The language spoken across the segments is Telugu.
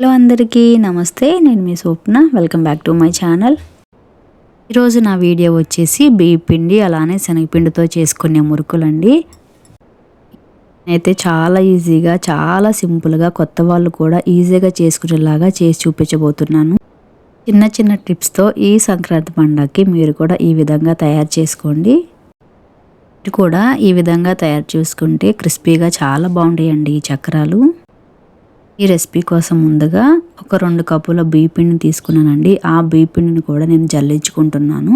హలో అందరికీ నమస్తే నేను మీ Swapna. Welcome back to my channel ఈరోజు నా వీడియో వచ్చేసి బియ్య పిండి అలానే శనగపిండితో చేసుకునే మురుకులండి. అయితే చాలా ఈజీగా చాలా సింపుల్గా కొత్త వాళ్ళు కూడా ఈజీగా చేసుకునేలాగా చేసి చూపించబోతున్నాను. చిన్న చిన్న టిప్స్తో ఈ సంక్రాంతి పండగకి మీరు కూడా ఈ విధంగా తయారు చేసుకోండి. కూడా ఈ విధంగా తయారు చేసుకుంటే క్రిస్పీగా చాలా బాగుంటాయండి ఈ చక్రాలు. ఈ రెసిపీ కోసం ముందుగా ఒక రెండు కప్పుల బియ్య తీసుకున్నానండి. ఆ బీపిండిని కూడా నేను జల్లించుకుంటున్నాను.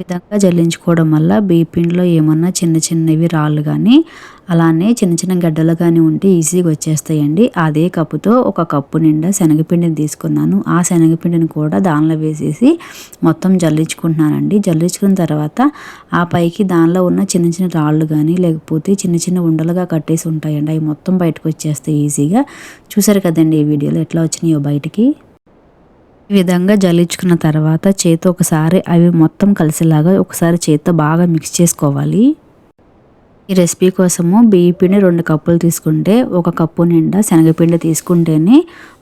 విధంగా జల్లించుకోవడం వల్ల బీపిండిలో ఏమన్నా చిన్న చిన్నవి రాళ్ళు కానీ అలానే చిన్న చిన్న గడ్డలు కానీ ఉంటే ఈజీగా వచ్చేస్తాయండి. అదే కప్పుతో ఒక కప్పు నిండా శనగపిండిని తీసుకున్నాను. ఆ శనగపిండిని కూడా దానిలో వేసేసి మొత్తం జల్లించుకుంటున్నానండి. జల్లించుకున్న తర్వాత ఆ పైకి దానిలో ఉన్న చిన్న చిన్న రాళ్ళు కానీ లేకపోతే చిన్న చిన్న ఉండలుగా కట్టేసి ఉంటాయండి. అవి మొత్తం బయటకు వచ్చేస్తాయి ఈజీగా. చూసారు కదండి ఈ వీడియోలో ఎట్లా వచ్చినాయో బయటికి. ఈ విధంగా జల్లించుకున్న తర్వాత చేతి ఒకసారి అవి మొత్తం కలిసేలాగా ఒకసారి చేతితో బాగా మిక్స్ చేసుకోవాలి. ఈ రెసిపీ కోసము బియ్య పిండి రెండు కప్పులు తీసుకుంటే ఒక కప్పు నిండా శనగపిండి తీసుకుంటేనే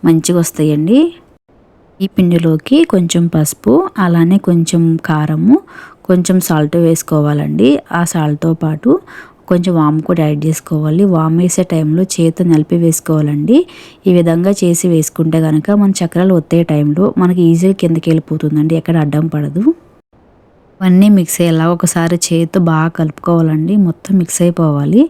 మంచిగా వస్తాయండి. ఈ పిండిలోకి కొంచెం పసుపు అలానే కొంచెం కారము కొంచెం సాల్ట్ వేసుకోవాలండి. ఆ సాల్ట్తో పాటు కొంచెం వాము కూడా యాడ్ చేసుకోవాలి. వామ్ వేసే టైంలో చేతి నలిపి వేసుకోవాలండి. ఈ విధంగా చేసి వేసుకుంటే కనుక మన చక్రాలు ఒత్తే టైంలో మనకి ఈజీగా కిందకి వెళ్ళిపోతుందండి. ఎక్కడ అడ్డం పడదు. ఇవన్నీ మిక్స్ అయ్యేలా ఒకసారి చేతితో బాగా కలుపుకోవాలండి. మొత్తం మిక్స్ అయిపోవాలి.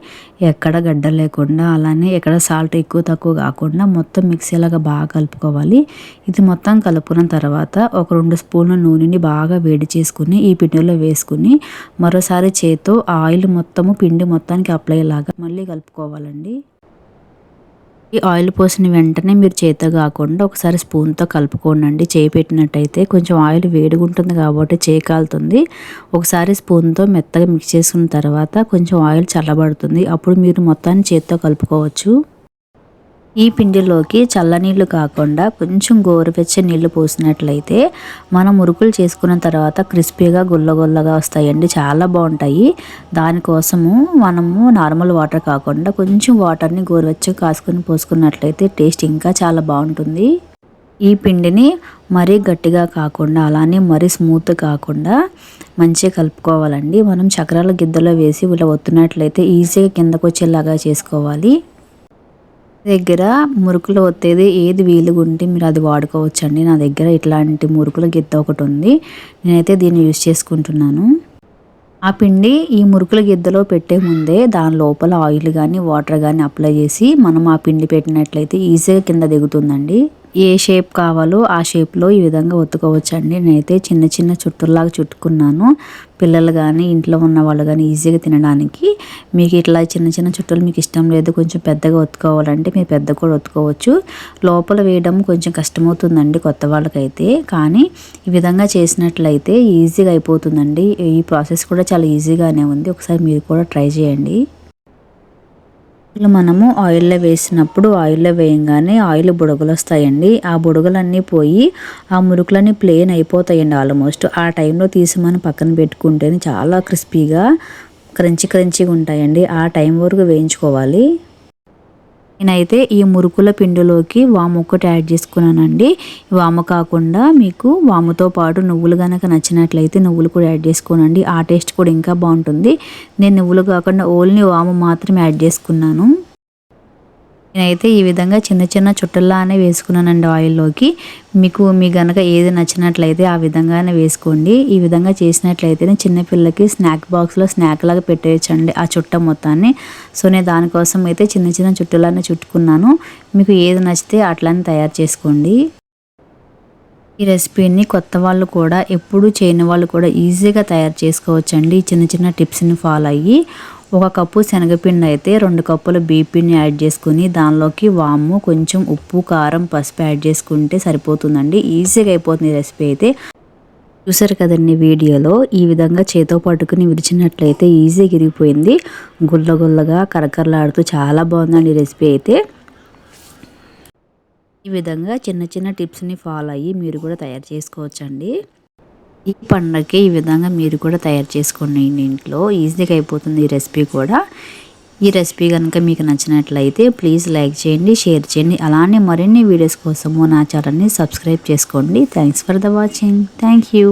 ఎక్కడ గడ్డ లేకుండా అలానే ఎక్కడ సాల్ట్ ఎక్కువ తక్కువ కాకుండా మొత్తం మిక్స్ అయ్యేలాగా బాగా కలుపుకోవాలి. ఇది మొత్తం కలుపుకున్న తర్వాత ఒక రెండు స్పూన్ల నూనెని బాగా వేడి చేసుకుని ఈ పిండిలో వేసుకుని మరోసారి చేతితో ఆయిల్ మొత్తము పిండి మొత్తానికి అప్లై లాగా మళ్ళీ కలుపుకోవాలండి. ఈ ఆయిల్ పోసిన వెంటనే మీరు చేత కాకుండా ఒకసారి స్పూన్తో కలుపుకోండి చేయి పెట్టినట్టయితే కొంచెం ఆయిల్ వేడిగా ఉంటుంది కాబట్టి చేయి కాలుతుంది. ఒకసారి స్పూన్తో మెత్తగా మిక్స్ చేసుకున్న తర్వాత కొంచెం ఆయిల్ చల్లబడుతుంది. అప్పుడు మీరు మొత్తాన్ని చేతితో కలుపుకోవచ్చు. ఈ పిండిలోకి చల్లనీళ్ళు కాకుండా కొంచెం గోరువెచ్చని నీళ్ళు పోసినట్లయితే మనం మురుకులు చేసుకున్న తర్వాత క్రిస్పీగా గుల్లగుల్లగా వస్తాయండి. చాలా బాగుంటాయి. దానికోసము మనము నార్మల్ వాటర్ కాకుండా కొంచెం వాటర్ని గోరువెచ్చగా కాసుకొని పోసుకున్నట్లయితే టేస్ట్ ఇంకా చాలా బాగుంటుంది. ఈ పిండిని మరీ గట్టిగా కాకుండా అలానే మరీ స్మూత్ కాకుండా మంచిగా కలుపుకోవాలండి. మనం చక్రాల గిద్దలో వేసి ఇలా ఒత్తున్నట్లయితే ఈజీగా కిందకు వచ్చేలాగా చేసుకోవాలి. దగ్గర మురుకులు ఒత్తేది ఏది వీలుగా ఉంటే మీరు అది వాడుకోవచ్చండి. నా దగ్గర ఇట్లాంటి మురుకుల గిద్ద ఒకటి ఉంది. నేనైతే దీన్ని యూజ్ చేసుకుంటున్నాను. ఆ పిండి ఈ మురుకుల గిద్దలో పెట్టే ముందే దాని లోపల ఆయిల్ కానీ వాటర్ కానీ అప్లై చేసి మనం ఆ పిండి పెట్టినట్లయితే ఈజీగా కింద దిగుతుందండి. ఏ షేప్ కావాలో ఆ షేప్లో ఈ విధంగా ఒత్తుకోవచ్చు అండి నేనైతే చిన్న చిన్న చుట్టులాగా చుట్టుకున్నాను. పిల్లలు కానీ ఇంట్లో ఉన్న వాళ్ళు కానీ ఈజీగా తినడానికి మీకు ఇట్లా చిన్న చిన్న చుట్టలు మీకు ఇష్టం లేదు కొంచెం పెద్దగా ఒత్తుకోవాలంటే మీరు పెద్ద కూడా ఒత్తుకోవచ్చు. లోపల వేయడం కొంచెం కష్టమవుతుందండి కొత్త వాళ్ళకైతే. కానీ ఈ విధంగా చేసినట్లయితే ఈజీగా అయిపోతుందండి. ఈ ప్రాసెస్ కూడా చాలా ఈజీగానే ఉంది. ఒకసారి మీరు కూడా ట్రై చేయండి. మనము ఆయిల్లో వేసినప్పుడు ఆయిల్లో వేయంగానే ఆయిల్ బుడగలు వస్తాయండి. ఆ బుడగలన్నీ పోయి ఆ మురుకులన్నీ ప్లేన్ అయిపోతాయండి ఆల్మోస్ట్. ఆ టైంలో తీసి మనం పక్కన పెట్టుకుంటేనే చాలా క్రిస్పీగా క్రంచి క్రంచిగా ఉంటాయండి. ఆ టైం వరకు వేయించుకోవాలి. నేనైతే ఈ మురుకుల పిండిలోకి వాము ఒకటి యాడ్ చేసుకున్నానండి. వాము కాకుండా మీకు వాముతో పాటు నువ్వులు కనుక నచ్చినట్లయితే నువ్వులు కూడా యాడ్ చేసుకోనండి. ఆ టేస్ట్ కూడా ఇంకా బాగుంటుంది. నేను నువ్వులు కాకుండా ఓన్లీ వాము మాత్రమే యాడ్ చేసుకున్నాను. నేనైతే ఈ విధంగా చిన్న చిన్న చుట్టల్లానే వేసుకున్నానండి ఆయిల్లోకి. మీకు మీ గనక ఏది నచ్చినట్లయితే ఆ విధంగానే వేసుకోండి. ఈ విధంగా చేసినట్లయితే చిన్నపిల్లకి స్నాక్ బాక్స్లో స్నాక్ లాగా పెట్టేయచ్చండి ఆ చుట్ట మొత్తాన్ని. సో నేను దానికోసం అయితే చిన్న చిన్న చుట్టలానే చుట్టుకున్నాను. మీకు ఏది నచ్చితే అట్లానే తయారు చేసుకోండి. ఈ రెసిపీని కొత్త వాళ్ళు కూడా ఎప్పుడు చేయని వాళ్ళు కూడా ఈజీగా తయారు చేసుకోవచ్చండి. చిన్న చిన్న టిప్స్ని ఫాలో అయ్యి. ఒక కప్పు శనగపిండి అయితే రెండు కప్పుల బీపీని యాడ్ చేసుకుని దానిలోకి వాము కొంచెం ఉప్పు కారం పసుపు యాడ్ చేసుకుంటే సరిపోతుందండి. ఈజీగా అయిపోతుంది రెసిపీ అయితే. చూసారు కదండి వీడియోలో? ఈ విధంగా చేతో పట్టుకుని విరిచినట్లయితే ఈజీగా ఇరిగిపోయింది గుల్ల గుల్లగా కరకరలాడుతూ చాలా బాగుందండి రెసిపీ అయితే. ఈ విధంగా చిన్న చిన్న టిప్స్ని ఫాలో అయ్యి మీరు కూడా తయారు చేసుకోవచ్చండి. ఈ పండగకి ఈ విధంగా మీరు కూడా తయారు చేసుకోండి ఇంట్లో. ఈజీగా అయిపోతుంది ఈ రెసిపీ కూడా. ఈ రెసిపీ కనుక మీకు నచ్చినట్లయితే ప్లీజ్ లైక్ చేయండి షేర్ చేయండి. అలానే మరిన్ని వీడియోస్ కోసము నా ఛానల్ని సబ్స్క్రైబ్ చేసుకోండి. Thanks for the watching thank you